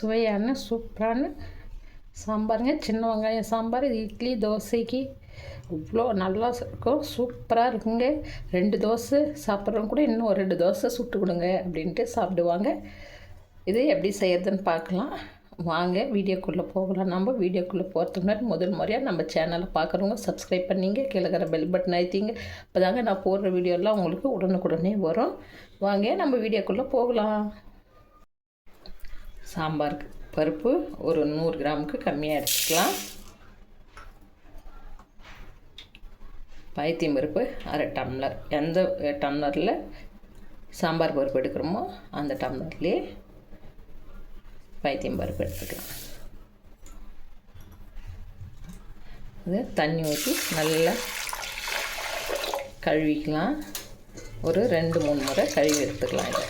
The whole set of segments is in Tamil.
சுவையான சூப்பரான சாம்பாருங்க. சின்ன வெங்காயம் சாம்பார் இட்லி தோசைக்கு இவ்வளோ நல்லா இருக்கும். சூப்பராக இருக்குங்க. ரெண்டு தோசை சாப்பிட்றவங்க கூட இன்னும் ஒரு ரெண்டு தோசை சுட்டு கொடுங்க அப்படின்ட்டு சாப்பிடுவாங்க. இது எப்படி செய்யறதுன்னு பார்க்கலாம். வாங்க வீடியோக்குள்ளே போகலாம். நம்ம வீடியோக்குள்ளே போகிறதுக்கு முன்னாடி முதல் முறையாக நம்ம சேனலை பார்க்குறவங்க சப்ஸ்கிரைப் பண்ணிங்க கீழே பெல் பட்டன் ஆயிட்டீங்க இப்போ தாங்க நான் போடுற வீடியோலாம் உங்களுக்கு உடனுக்குடனே வரும். வாங்க நம்ம வீடியோக்குள்ளே போகலாம். சாம்பாருக்கு பருப்பு ஒரு நூறு கிராமுக்கு கம்மியாக எடுத்துக்கலாம். பைத்தியம் பருப்பு அரை டம்ளர். எந்த டம்ளரில் சாம்பார் பருப்பு எடுக்கிறோமோ அந்த டம்ளர்லேயே பைத்தியம் பருப்பு எடுத்துக்கலாம். இது தண்ணி ஊற்றி நல்லா கழுவிக்கலாம். ஒரு ரெண்டு மூணு முறை கழுவி எடுத்துக்கலாம் இதை.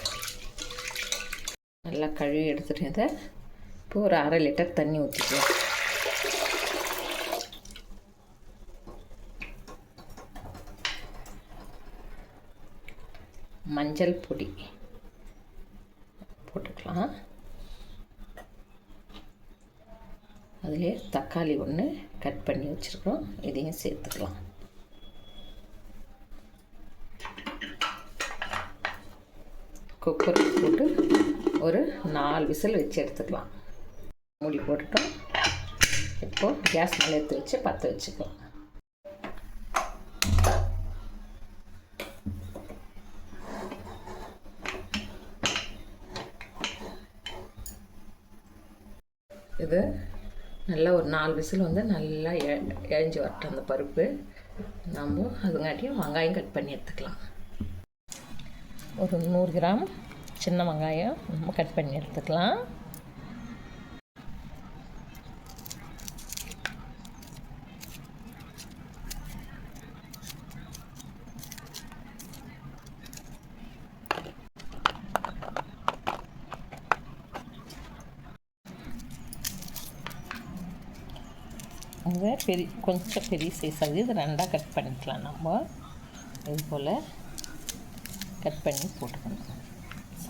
நல்லா கழுவி எடுத்துட்டு இதை இப்போ ஒரு அரை லிட்டர் தண்ணி ஊற்றிக்கலாம் மஞ்சள் பொடி போட்டுக்கலாம். அதிலே தக்காளி ஒன்று கட் பண்ணி வச்சுருக்கோம் இதையும் சேர்த்துக்கலாம். குக்கர் போட்டு ஒரு நாலு விசில் வச்சு எடுத்துக்கலாம். மூடி போட்டுட்டோம். இப்போது கேஸ் மேலே எடுத்து வச்சு பற்ற வச்சுக்கலாம். இது நல்லா ஒரு நாலு விசில் வந்து நல்லா எ இழஞ்சி வரட்டும் அந்த பருப்பு. நம்ம அதுங்காட்டியும் வெங்காயம் கட் பண்ணி எடுத்துக்கலாம். ஒரு நூறு கிராம் சின்ன வெங்காயம் நம்ம கட் பண்ணி எடுத்துக்கலாம். அது பெரிய கொஞ்சம் பெரிய சைஸ் அது இது ரெண்டாக கட் பண்ணிக்கலாம் நம்ம. இது போல் கட் பண்ணி போட்டுக்கணும்.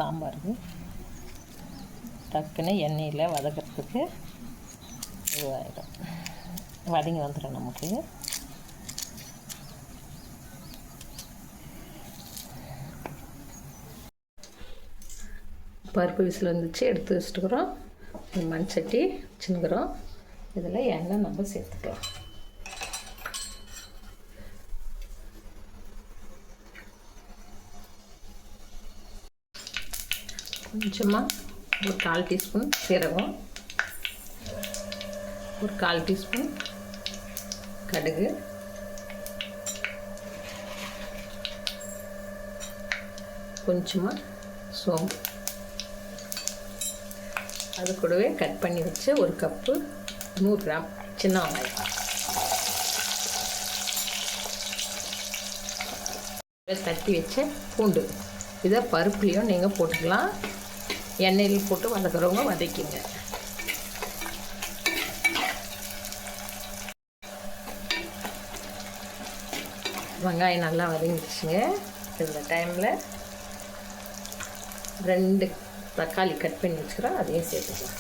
சாம்பாருக்கு டக்குன்னு எண்ணெயில் வதக்கிறதுக்கு இதுவாகிடும் வதங்கி வந்துடும் நமக்கு. பருப்பு விசில் வந்துச்சு எடுத்து வச்சுட்டுக்கிறோம். மண் சட்டி வச்சுன்னுக்குறோம். இதில் எண்ணெய் நம்ம சேர்த்துக்கலாம். கொஞ்சமாக ஒரு கால் டீஸ்பூன் சீரகம் ஒரு கால் டீஸ்பூன் கடுகு கொஞ்சமாக சோம்பு. அது கூடவே கட் பண்ணி வச்ச ஒரு கப்பு நூறு கிராம் சின்ன வெங்காயம். தட்டி வச்ச பூண்டு. இதை பருப்புலேயும் நீங்கள் போட்டுக்கலாம். எண்ணெயில் போட்டு வதக்குறவங்க வதக்கிங்க. வெங்காயம் நல்லா வதங்கிடுச்சுங்க. இந்த டைமில் ரெண்டு தக்காளி கட் பண்ணி வச்சுக்கிறோம் அதையும் சேர்த்துக்கலாம்.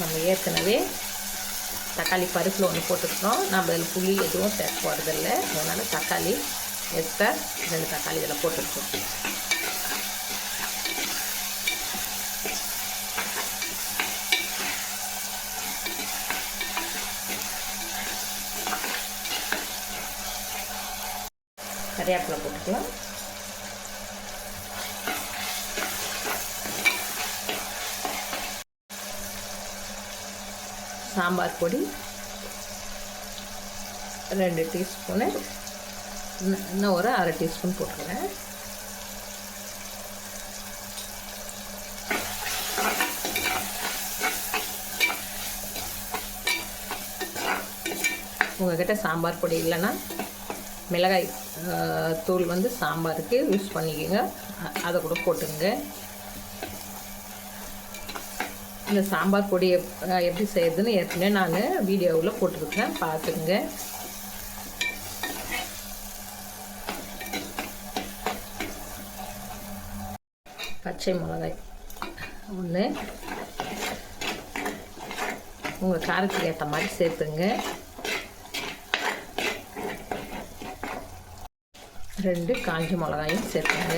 நம்ம ஏற்கனவே தக்காளி பருப்பில் ஒன்று போட்டுருக்கோம் நம்ம இதில் புளி எதுவும் சேர்க்க போகிறதில்ல அதனால் தக்காளி எக்ஸ்ட்ரா ரெண்டு தக்காளி இதில் போட்டுருக்கோம். கறியாப்பில் போட்டுக்கலாம். சாம்பார் பொடி ரெண்டு டீஸ்பூனு இன்னும் ஒரு அரை டீஸ்பூன் போட்டுருவேன் உங்கள்கிட்ட சாம்பார் பொடி இல்லைன்னா மிளகாய் தூள் வந்து சாம்பாருக்கு யூஸ் பண்ணிக்கோங்க. அதை கூட போட்டுங்க இந்த சாம்பார் பொடி எப்படி செய்யுதுன்னு ஏற்கனவே நான் வீடியோவில் போட்டிருக்கேன். பார்த்துக்குங்க பச்சை மிளகாய். ஒன்று உங்கள் காரத்துக்கு ஏற்ற மாதிரி சேர்த்துங்க. ரெண்டு காஞ்சி மிளகாயும் சேர்த்துங்க.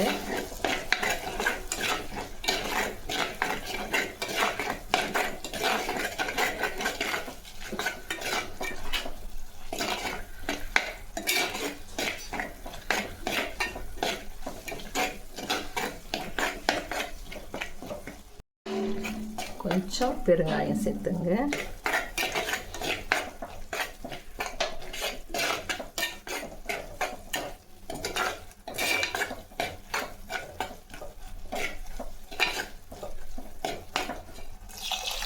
கொஞ்சம் பெருங்காயம் சேர்த்துங்க.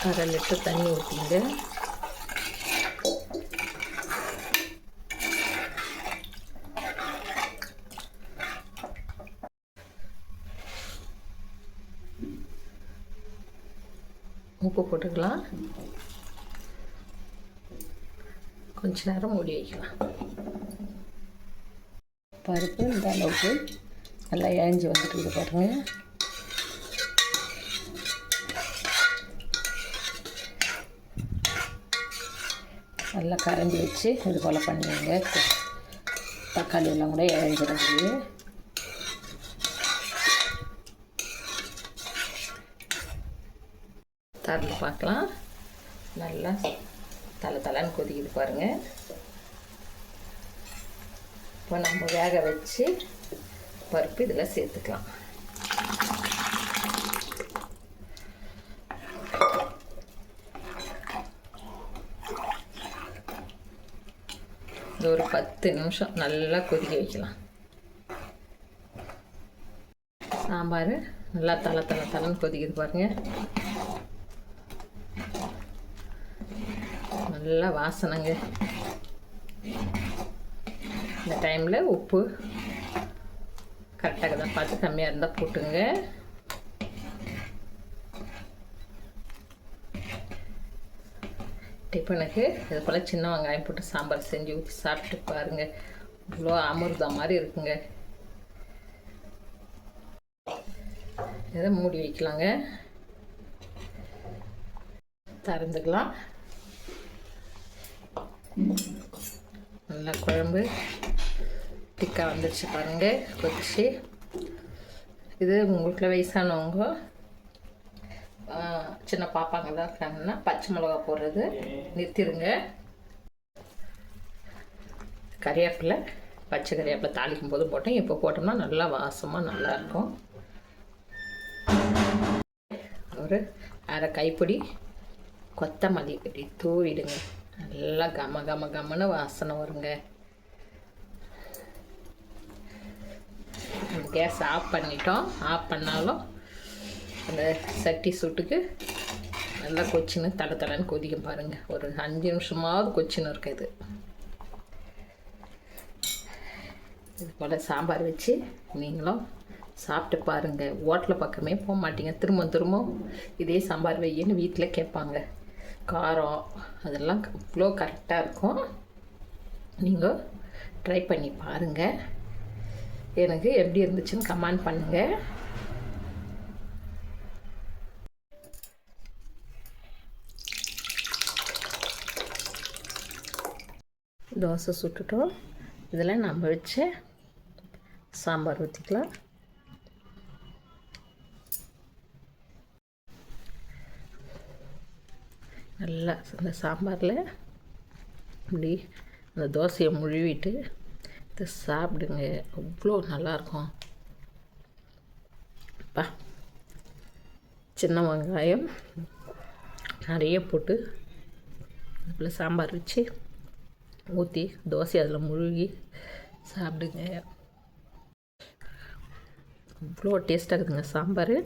அரை லிட்டர் தண்ணி ஊற்றிங்க உப்பு போட்டுக்கலாம். கொஞ்ச நேரம் மூடி வைக்கலாம். பருப்பு இந்த அளவுக்கு நல்லா இழஞ்சி வந்துட்டு இருக்குது பாருங்கள் நல்லா கரைஞ்சி வச்சு இது போல் பண்ணுவீங்க தக்காளி எல்லாம் கூட இழஞ்சிருக்குது. திறந்து பார்க்கலாம் நல்லா தலை தலைன்னு கொதிக்குது பாருங்கள் இப்போ நம்ம வேக வச்சு பருப்பு இதில் சேர்த்துக்கலாம். இது ஒரு பத்து நிமிஷம் நல்லா கொதிக்க வைக்கலாம். சாம்பார் நல்லா தலை தலை தலைன்னு கொதிக்குது பாருங்கள் நல்ல வாசனைங்க. இந்த டைமில் உப்பு கரெக்டாக தான் பார்த்து கம்மியாக இருந்தால் போட்டுங்க. டிஃபனுக்கு இது போல் சின்ன வெங்காயம் போட்டு சாம்பார் செஞ்சு ஊற்றி சாப்பிட்டு பாருங்கள் இவ்வளோ அமிர்தம் மாதிரி இருக்குங்க. இதை மூடி வைக்கலாங்க. திறந்துக்கலாம். நல்லா குழம்பு. திக்காக வந்துடுச்சு பாருங்கள் கொதிச்சு. இது உங்கள் வீட்டில் வயசானவங்க சின்ன பாப்பாங்க தான் இருக்காங்கன்னா பச்சை மிளகா போடுறது. நிறுத்திடுங்க. கறிவேப்பிலை பச்சை கறிவேப்பிலை தாளிக்கும் போது போட்டேன். இப்போ போட்டோம்னா நல்லா வாசமாக நல்லாயிருக்கும் ஒரு அரை கைப்பிடி கொத்தமல்லி கட்டி தூவிடுங்க. நல்லா கம கம கமன்னு வாசனை வருங்க. கேஸ் ஆஃப் பண்ணிட்டோம். ஆஃப் பண்ணாலும் அந்த சட்டி சுட்டுக்கு நல்லா கொச்சின்னு தலை தலைன்னு கொதிக்கும் பாருங்கள் ஒரு அஞ்சு நிமிஷமாவது கொச்சின்னு இருக்கு இது. இது போல் சாம்பார் வச்சு நீங்களும் சாப்பிட்டு பாருங்கள் ஹோட்டல் பக்கமே போக மாட்டீங்க. திரும்ப திரும்ப இதே சாம்பார் வையன்னு வீட்டில் கேட்பாங்க. காரம் அதெல்லாம் இவ்வளோ கரெக்டாக இருக்கும். நீங்கள் ட்ரை பண்ணி பாருங்கள் எனக்கு எப்படி இருந்துச்சுன்னு கமெண்ட் பண்ணுங்கள் தோசை சுட்டுட்டோம். இதில் நம்ம வச்ச சாம்பார் ஊற்றிக்கலாம் நல்லா அந்த சாம்பாரில் இப்படி அந்த தோசையை முழுவிட்டு இதை சாப்பிடுங்க. அவ்வளோ நல்லாயிருக்கும். அப்பா சின்ன வெங்காயம் நிறைய போட்டு அதில் சாம்பார் வச்சு ஊற்றி தோசை அதில் முழுகி சாப்பிடுங்க. அவ்வளோ டேஸ்ட்டாக இருக்குதுங்க சாம்பார்.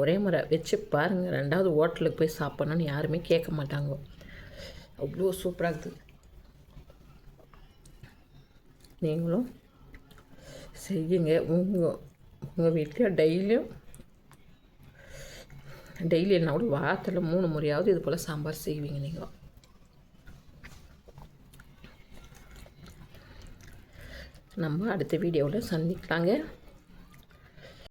ஒரே முறை வச்சு பாருங்கள் ரெண்டாவது ஹோட்டலுக்கு போய் சாப்பிட்ணுன்னு யாருமே கேட்க மாட்டாங்க. அவ்வளோ சூப்பராக இருக்குது நீங்களும் செய்யுங்க. உங்கள் உங்கள் வீட்டில் டெய்லியும் டெய்லி என்ன கூட வாரத்தில் மூணு முறையாவது இது போல் சாம்பார் செய்வீங்க நீங்கள் நம்ம அடுத்த வீடியோவில் சந்திக்கலாங்க.